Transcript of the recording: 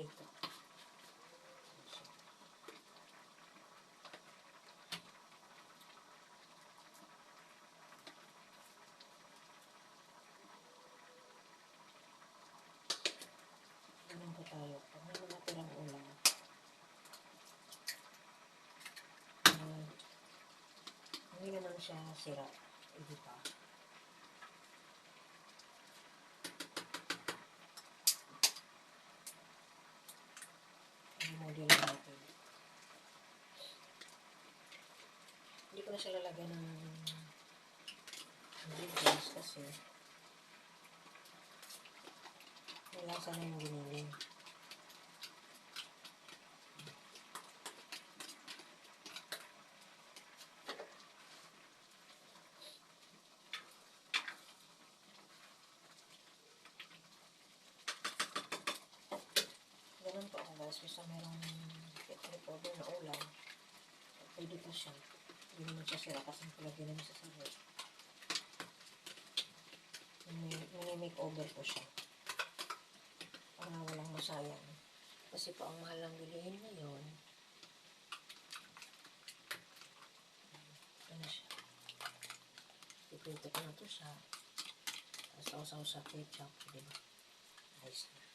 Dito. Ganun po tayo. Pag may mga tirang ulam, uh, hindi naman siya sira. Hindi pa. Model natin. Hindi ko na siya lalagyan ng ingredients kasi may lasa na yung giniling. Guys. Basta merong powder na ulam. Pwede pa siya. Hindi naman siya sira kasi palagyan naman sa sarap. Mini-make over ko siya. Para walang masayang. Kasi po ang mahal ng bilihin ngayon. Ano siya. Iprito ko na to siya. Tapos sausaw sa ketchup. Diba? Ayos na.